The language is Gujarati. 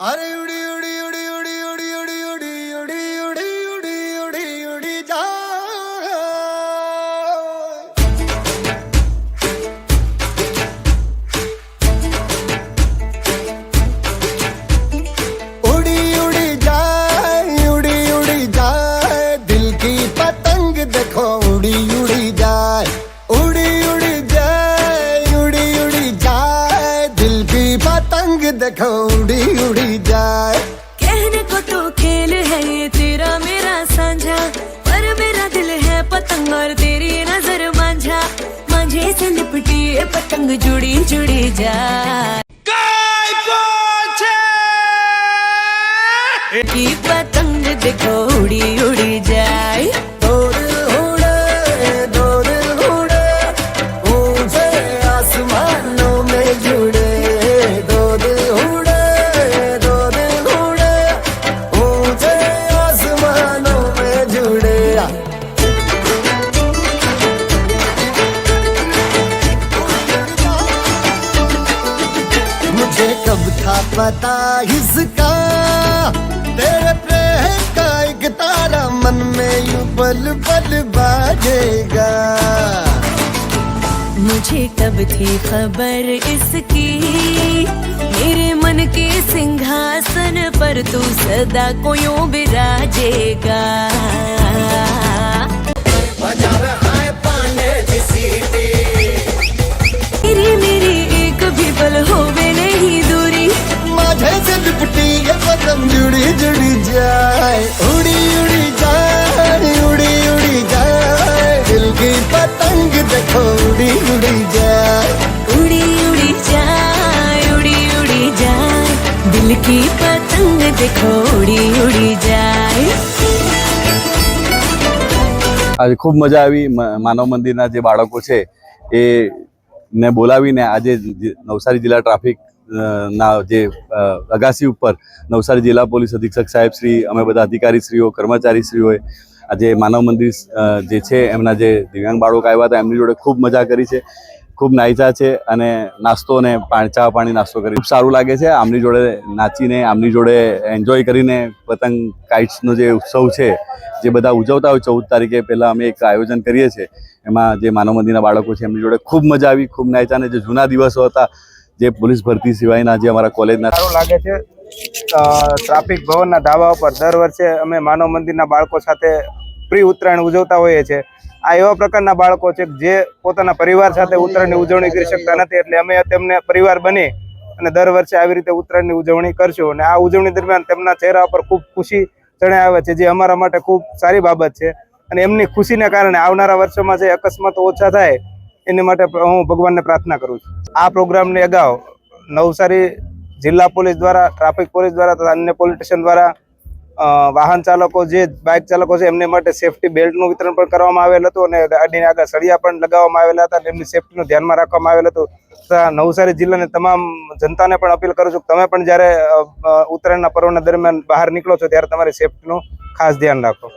அரையுடைய देखो उड़ी उड़ी जाए। कहने को तो खेल है ये तेरा मेरा साझा। पर मेरा दिल है पतंग और तेरी नज़र मांझा। मांझे से लिपटी ये पतंग जुड़ी जुड़ी जा। की पतंग देखो उड़ी था पता इसका। तेरे प्रेम का एक तारा मन में यू पल पल बाजेगा। मुझे कब थी खबर इसकी, मेरे मन के सिंहासन पर तू सदा को यूँ बिराजेगा। ઉપટી એ પતંગ જુડી જુડી જાય ઉડી ઉડી જાય ઉડી ઉડી જાય દિલ કી પતંગ દેખો ઉડી ઉડી જાય ઉડી ઉડી જાય ઉડી ઉડી જાય દિલ કી પતંગ દેખો ઉડી ઉડી જાય આજે ખૂબ મજા આવી માનવ મંદિરના જે બાળકો છે એ ને બોલાવીને આજે નવસારી જિલ્લા ટ્રાફિક ના, જે અગાસી ઉપર નવસારી જિલ્લા પોલીસ અધિક્ષક સાહેબ શ્રી, અમે બધા અધિકારીશ્રીઓ, કર્મચારીશ્રીઓએ આજે માનવ મંદિર જે છે, એમના જે દિવ્યાંગ બાળકો આવ્યા હતા, એમની જોડે ખૂબ મજા કરી છે, ખૂબ નાચ્યા છે અને નાસ્તો ને પાણી ચા પાણી નાસ્તો કરી. ખૂબ સારું લાગે છે, આમની જોડે નાચીને, આમની જોડે એન્જોય કરીને પતંગ કાઇટ્સનો જે ઉત્સવ છે, જે બધા ઉજવતા હોય, ચૌદ તારીખે પહેલાં અમે એક આયોજન કરીએ છીએ. એમાં જે માનવ મંદિરના બાળકો છે, એમની જોડે ખૂબ મજા આવી, ખૂબ નાચ્યા અને જે જૂના દિવસો હતા જે પોલીસ ભરતી સિવાયના જે અમારા કોલેજના સારું લાગે છે. ટ્રાફિક ભવનના ધાબા ઉપર દર વર્ષે અમે માનવ મંદિરના બાળકો સાથે પ્રી ઉત્તરાયણ ઉજવતા હોઈએ છીએ. આ એવા પ્રકારના બાળકો છે જે પોતાના પરિવાર સાથે ઉત્તરાયણની ઉજવણી કરી શકતા નથી એટલે અમે તેમને પરિવાર બની અને દર વર્ષે આવી રીતે ઉત્તરાયણની ઉજવણી કરશું અને આ ઉજવણી દરમિયાન તેમના ચહેરા પર ખૂબ ખુશી ચણે આવે છે, જે અમારા માટે ખૂબ સારી બાબત છે. અને એમની ખુશીને કારણે આવનારા વર્ષોમાં જે અકસ્માતો ઓછા થાય એની માટે હું ભગવાનને પ્રાર્થના કરું છું. આ પ્રોગ્રામની અગાઉ નવસારી જિલ્લા પોલીસ દ્વારા, ટ્રાફિક પોલીસ દ્વારા તથા અન્ય પોલીસ સ્ટેશન દ્વારા વાહન ચાલકો જે બાઇક ચાલકો છે એમને માટે સેફટી બેલ્ટનું વિતરણ પણ કરવામાં આવેલ હતું અને ગાડીને આગળ સળિયા પણ લગાવવામાં આવેલા હતા. અને એમની સેફટીનું ધ્યાનમાં રાખવામાં આવેલ હતું. તથા નવસારી જિલ્લાની તમામ જનતાને પણ અપીલ કરું છું તમે પણ જ્યારે ઉત્તરાયણના પર્વના દરમિયાન બહાર નીકળો છો ત્યારે તમારી સેફટીનું ખાસ ધ્યાન રાખો.